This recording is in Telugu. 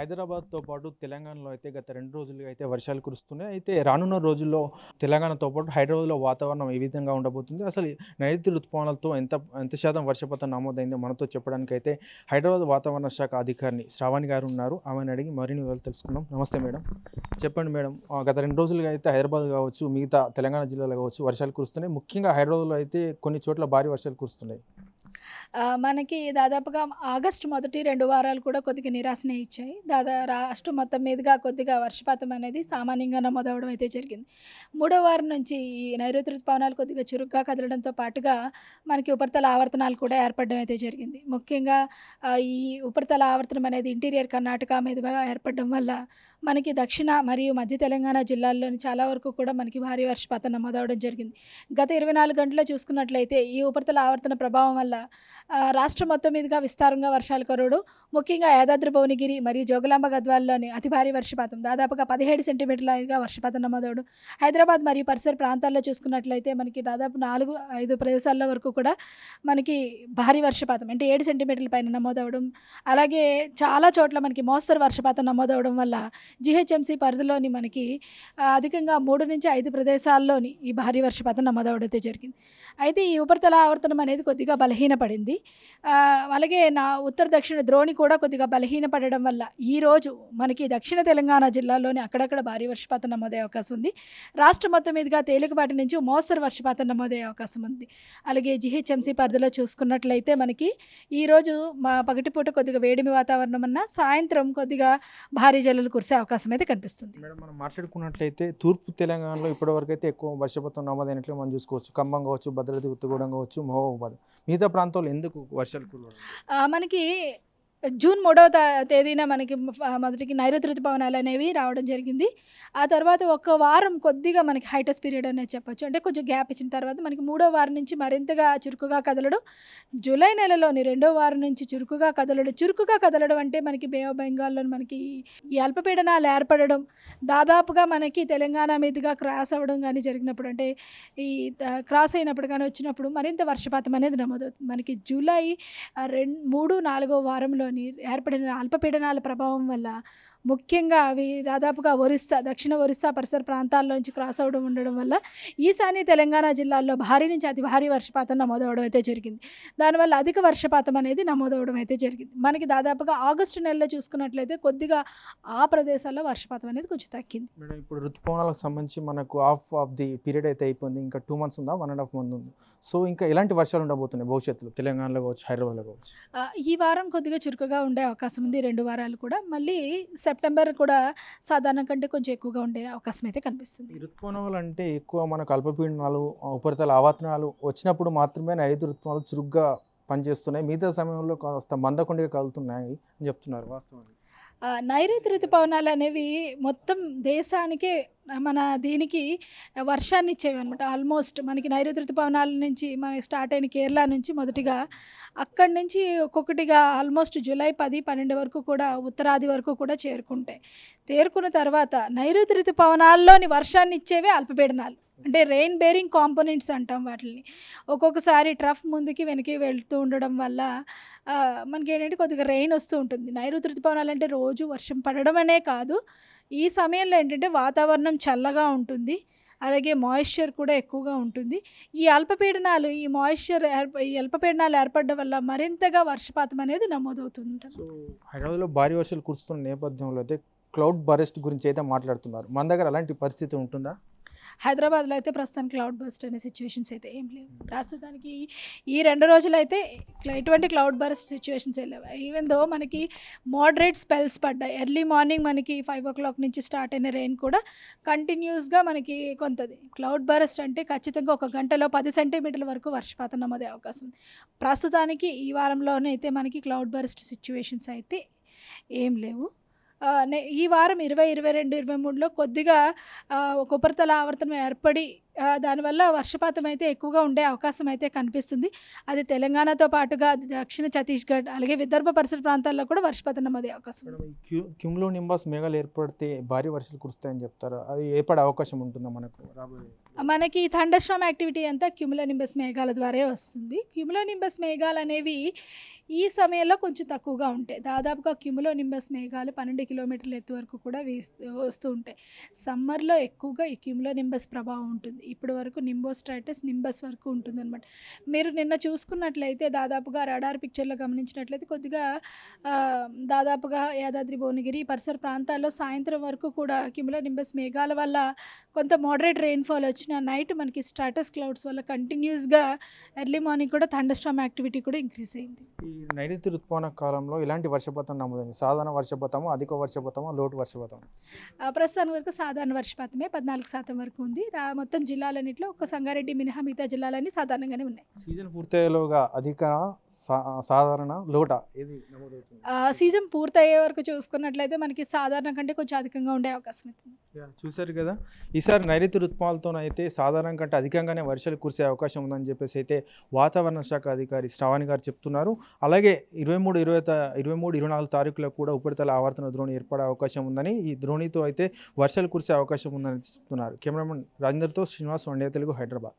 హైదరాబాద్తో పాటు తెలంగాణలో అయితే గత రెండు రోజులుగా అయితే వర్షాలు కురుస్తున్నాయి. అయితే రానున్న రోజుల్లో తెలంగాణతో పాటు హైదరాబాద్లో వాతావరణం ఏ విధంగా ఉండబోతుంది? అసలు నైరుతి ఋతుపవనాలతో ఎంత ఎంత శాతం వర్షపాతం నమోదైందో మనతో చెప్పడానికి అయితే హైదరాబాద్ వాతావరణ శాఖ అధికారిని శ్రావణి గారు ఉన్నారు. ఆమెను అడిగి మరిన్ని వివరాలు తెలుసుకుందాం. నమస్తే మేడం. చెప్పండి మేడం. గత రెండు రోజులుగా అయితే హైదరాబాద్ కావచ్చు మిగతా తెలంగాణ జిల్లాలో కావచ్చు వర్షాలు కురుస్తున్నాయి. ముఖ్యంగా హైదరాబాద్లో అయితే కొన్ని చోట్ల భారీ వర్షాలు కురుస్తున్నాయి. మనకి దాదాపుగా ఆగస్టు మొదటి రెండు వారాలు కూడా కొద్దిగా నిరాశనే ఇచ్చాయి. దాదా రాష్ట్రం మొత్తం మీదుగా కొద్దిగా వర్షపాతం అనేది సామాన్యంగా నమోదవడం అయితే జరిగింది. మూడో వారం నుంచి ఈ నైరుతి ఋతుపవనాలు కొద్దిగా చురుగ్గా కదలడంతో పాటుగా మనకి ఉపరితల ఆవర్తనాలు కూడా ఏర్పడడం అయితే జరిగింది. ముఖ్యంగా ఈ ఉపరితల ఆవర్తనం అనేది ఇంటీరియర్ కర్ణాటక మీదుగా ఏర్పడడం వల్ల మనకి దక్షిణ మరియు మధ్య తెలంగాణ జిల్లాల్లోని చాలా వరకు కూడా మనకి భారీ వర్షపాతం నమోదవడం జరిగింది. గత ఇరవై నాలుగు గంటల్లో చూసుకున్నట్లయితే ఈ ఉపరితల ఆవర్తన ప్రభావం వల్ల రాష్ట్రం మొత్తం మీదుగా విస్తారంగా వర్షాలు కురవడు ముఖ్యంగా యాదాద్రి భువనగిరి మరియు జోగులాంబ గద్వాల్లోని అతి భారీ వర్షపాతం దాదాపుగా పదిహేడు సెంటీమీటర్లుగా వర్షపాతం నమోదవడం. హైదరాబాద్ మరియు పరిసర ప్రాంతాల్లో చూసుకున్నట్లయితే మనకి దాదాపు నాలుగు ఐదు ప్రదేశాల్లో వరకు కూడా మనకి భారీ వర్షపాతం అంటే ఏడు సెంటీమీటర్ల పైన నమోదవడం. అలాగే చాలా చోట్ల మనకి మోస్తరు వర్షపాతం నమోదవడం వల్ల జిహెచ్ఎంసీ పరిధిలోని మనకి అధికంగా మూడు నుంచి ఐదు ప్రదేశాల్లోని ఈ భారీ వర్షపాతం నమోదవడం అయితే జరిగింది. అయితే ఈ ఉపరితల ఆవర్తనం అనేది కొద్దిగా బలహీనపడింది అలాగే నా ఉత్తర దక్షిణ ద్రోణి కూడా కొద్దిగా బలహీనపడడం వల్ల ఈరోజు మనకి దక్షిణ తెలంగాణ జిల్లాలోని అక్కడక్కడ భారీ వర్షపాతం నమోదయ్యే అవకాశం ఉంది. రాష్ట్రం మొత్తం మీదుగా తేలికపాటి నుంచి మోస్తరు వర్షపాతం నమోదయ్యే అవకాశం ఉంది. అలాగే జిహెచ్ఎంసీ పరిధిలో చూసుకున్నట్లయితే మనకి ఈరోజు మా పగటిపూట కొద్దిగా వేడిమి వాతావరణం అన్న సాయంత్రం కొద్దిగా భారీ జల్లులు కురిసే అవకాశం అయితే కనిపిస్తుంది. మేడం మనం మాట్లాడుకున్నట్లయితే తూర్పు తెలంగాణలో ఇప్పటివరకు అయితే ఎక్కువ వర్షపాతం నమోదైనట్లు మనం చూసుకోవచ్చు. ఖమ్మం కావచ్చు భద్రాద్రి కొత్తగూడెం కావచ్చు మహబూబాబాద్. మిగతా ప్రాంతాల్లో ఎందుకు వర్షాలు మనకి జూన్ మూడవ తేదీన మనకి మొదటికి నైరుతి ఋతుపవనాలు అనేవి రావడం జరిగింది. ఆ తర్వాత ఒక వారం కొద్దిగా మనకి హైటెస్ పీరియడ్ అనేది చెప్పొచ్చు. అంటే కొంచెం గ్యాప్ ఇచ్చిన తర్వాత మనకి మూడో వారం నుంచి మరింతగా చురుకుగా కదలడం జూలై నెలలోని రెండో వారం నుంచి చురుకుగా కదలడం చురుకుగా కదలడం అంటే మనకి బే ఆఫ్ బెంగాల్లో మనకి ఈ అల్పపీడనాలు ఏర్పడడం దాదాపుగా మనకి తెలంగాణ మీదుగా క్రాస్ అవ్వడం కానీ జరిగినప్పుడు అంటే ఈ క్రాస్ అయినప్పుడు కానీ వచ్చినప్పుడు మరింత వర్షపాతం అనేది నమోదవుతుంది. మనకి జూలై రెండు మూడు నాలుగో వారంలో వారంలోని ఏర్పడిన అల్పపీడనాల ప్రభావం వల్ల ముఖ్యంగా అవి దాదాపుగా ఒరిస్సా దక్షిణ ఒరిస్సా పరిసర ప్రాంతాల్లోంచి క్రాస్ అవ్వడం ఉండడం వల్ల ఈశాన్య తెలంగాణ జిల్లాల్లో భారీ నుంచి అతి భారీ వర్షపాతం నమోదవడం అయితే జరిగింది. దానివల్ల అధిక వర్షపాతం అనేది నమోదవడం అయితే జరిగింది. మనకి దాదాపుగా ఆగస్టు నెలలో చూసుకున్నట్లయితే కొద్దిగా ఆ ప్రదేశాల్లో వర్షపాతం అనేది కొంచెం తగ్గింది. మేడం ఇప్పుడు ఋతుపవనాలకు సంబంధించి మనకు హాఫ్ ఆఫ్ ది పీరియడ్ అయితే అయిపోయింది. ఇంకా టూ మంత్స్ ఉందా? వన్ అండ్ హాఫ్ మంత్ ఉంది? సో ఇంకా ఎలాంటి వర్షాలు ఉండబోతున్నాయి భవిష్యత్తులో? తెలంగాణలో కావచ్చు హైదరాబాద్లో కావచ్చు. ఈ వారం కొద్దిగా చురుకుగా ఉండే అవకాశం ఉంది. రెండు వారాలు కూడా మళ్ళీ సెప్టెంబర్ కూడా సాధారణం కంటే కొంచెం ఎక్కువగా ఉండే అవకాశం అయితే కనిపిస్తుంది. ఋతుపవనాలు అంటే ఎక్కువ మనకు అల్పపీడనాలు ఆ, ఉపరితల ఆవర్తనాలు వచ్చినప్పుడు మాత్రమే నైరుతి ఋతుపవనాలు చురుగ్గా పనిచేస్తున్నాయి. మిగతా సమయంలో కాస్త మందకొండిగా కలుగుతున్నాయి అని చెప్తున్నారు వాస్తవానికి. నైరుతి ఋతుపవనాలు అనేవి మొత్తం దేశానికే మన దీనికి వర్షాన్ని ఇచ్చేవి అనమాట ఆల్మోస్ట్ మనకి నైరుతి ఋతుపవనాల నుంచి మనకి స్టార్ట్ అయిన కేరళ నుంచి మొదటిగా అక్కడి నుంచి ఒక్కొక్కటిగా ఆల్మోస్ట్ జూలై పది పన్నెండు వరకు కూడా ఉత్తరాది వరకు కూడా చేరుకుంటాయి. చేరుకున్న తర్వాత నైరుతి ఋతుపవనాల్లోని వర్షాన్ని ఇచ్చేవే అల్పపీడనాలు. అంటే రెయిన్ బేరింగ్ కాంపోనెంట్స్ అంటాం వాటిని ఒక్కొక్కసారి ట్రఫ్ ముందుకి వెనక్కి వెళ్తూ ఉండడం వల్ల మనకి ఏంటంటే కొద్దిగా రెయిన్ వస్తూ ఉంటుంది. నైరుతి ఋతుపవనాలు అంటే రోజు వర్షం పడడం అనే కాదు. ఈ సమయంలో ఏంటంటే వాతావరణం చల్లగా ఉంటుంది. అలాగే మాయిశ్చర్ కూడా ఎక్కువగా ఉంటుంది. ఈ అల్పపీడనాలు ఈ మాయిశ్చర్ ఏర్ప ఈ అల్పపీడనాలు ఏర్పడడం వల్ల మరింతగా వర్షపాతం అనేది నమోదవుతుంది హైదరాబాద్లో భారీ వర్షాలు కురుస్తున్న నేపథ్యంలో అయితే క్లౌడ్ బరెస్ట్ గురించి అయితే మాట్లాడుతున్నారు. మన దగ్గర అలాంటి పరిస్థితి ఉంటుందా? హైదరాబాద్లో అయితే ప్రస్తుతానికి క్లౌడ్ బస్ట్ అనే సిచ్యువేషన్స్ అయితే ఏం లేవు. ప్రస్తుతానికి ఈ రెండు రోజులు అయితే ఎటువంటి క్లౌడ్ బస్ట్ సిచ్యువేషన్స్ ఏ లేవు. ఈవెన్ దో మనకి మోడరేట్ స్పెల్స్ పడ్డాయి. ఎర్లీ మార్నింగ్ మనకి ఫైవ్ ఓ క్లాక్ నుంచి స్టార్ట్ అయిన రెయిన్ కూడా కంటిన్యూస్గా మనకి కొంతది. క్లౌడ్ బరస్ట్ అంటే ఖచ్చితంగా ఒక గంటలో పది సెంటీమీటర్ల వరకు వర్షపాతం నమోదే అవకాశం. ఉంది ప్రస్తుతానికి ఈ వారంలోనే అయితే మనకి క్లౌడ్ బరస్ట్ సిచ్యువేషన్స్ అయితే ఏం లేవు. ఈ వారం ఇరవై ఇరవై రెండు ఇరవై మూడులో కొద్దిగా ఒక ఉపరితల ఆవర్తనం ఏర్పడి దానివల్ల వర్షపాతం అయితే ఎక్కువగా ఉండే అవకాశం అయితే కనిపిస్తుంది. అది తెలంగాణతో పాటుగా దక్షిణ ఛత్తీస్గఢ్ అలాగే విదర్భ పరిసర ప్రాంతాల్లో కూడా వర్షపాతం నమోదే అవకాశం క్యూమ్లో నింబాస్ మేఘాలు ఏర్పడితే భారీ వర్షాలు కురుస్తాయని చెప్తారు? అది ఏర్పడే అవకాశం ఉంటుందా మనకు మనకి థండర్స్టామ్ యాక్టివిటీ అంతా క్యూములోనింబస్ మేఘాల ద్వారే వస్తుంది. క్యూములోనింబస్ మేఘాలు అనేవి ఈ సమయంలో కొంచెం తక్కువగా ఉంటాయి. దాదాపుగా క్యూములోనింబస్ మేఘాలు పన్నెండు కిలోమీటర్ల ఎత్తు వరకు కూడా వీస్ వస్తూ ఉంటాయి. సమ్మర్లో ఎక్కువగా ఈ క్యూములోనింబస్ ప్రభావం ఉంటుంది. ఇప్పటి వరకు నింబోస్ట్రైటస్ నింబస్ వరకు ఉంటుంది అనమాట మీరు నిన్న చూసుకున్నట్లయితే దాదాపుగా రడార్ పిక్చర్లో గమనించినట్లయితే కొద్దిగా దాదాపుగా యాదాద్రి భువనగిరి పరిసర ప్రాంతాల్లో సాయంత్రం వరకు కూడా క్యూములోనింబస్ మేఘాల వల్ల కొంత మోడరేట్ రెయిన్ఫాల్ వచ్చిన నైట్ మనకి స్ట్రాటస్ క్లౌడ్స్ వల్ల కంటిన్యూస్గా ఎర్లీ మార్నింగ్ కూడా థండర్స్టామ్ యాక్టివిటీ కూడా ఇంక్రీజ్ అయింది. ఈ నైరుతి ఋతుపవన కాలంలో ఇలాంటి వర్షపాతం నమోదైంది. సాధారణ వర్షపాతము అధిక వర్షపాతము లోటు వర్షపాతం ప్రస్తుతానికి వరకు సాధారణ వర్షపాతమే పద్నాలుగు శాతం వరకు ఉంది. మొత్తం జిల్లాలన్నింటిలో ఒక సంగారెడ్డి మినహా మిగతా జిల్లాలన్నీ సాధారణంగానే ఉన్నాయి. సీజన్ పూర్తయ్యేలోగా అధిక సాధారణ లోట సీజన్ పూర్తయ్యే వరకు చూసుకున్నట్లయితే మనకి సాధారణ కంటే కొంచెం అధికంగా ఉండే అవకాశం ఉంది యా, చూశారు కదా. ఈసారి నైరుతి ఋతుపాలతో అయితే సాధారణ కంటే అధికంగానే వర్షాలు కురిసే అవకాశం ఉందని చెప్పేసి అయితే వాతావరణ శాఖ అధికారి శ్రావణి గారు చెప్తున్నారు. అలాగే ఇరవై మూడు ఇరవై ఇరవై మూడు ఇరవై నాలుగు తారీఖులో కూడా ఉపరితల ఆవర్తన ద్రోణి ఏర్పడే అవకాశం ఉందని ఈ ద్రోణితో అయితే వర్షాలు కురిసే అవకాశం ఉందని చెప్తున్నారు. కెమెరామెన్ రాజేందర్తో శ్రీనివాస్ వన్డే తెలుగు హైదరాబాద్.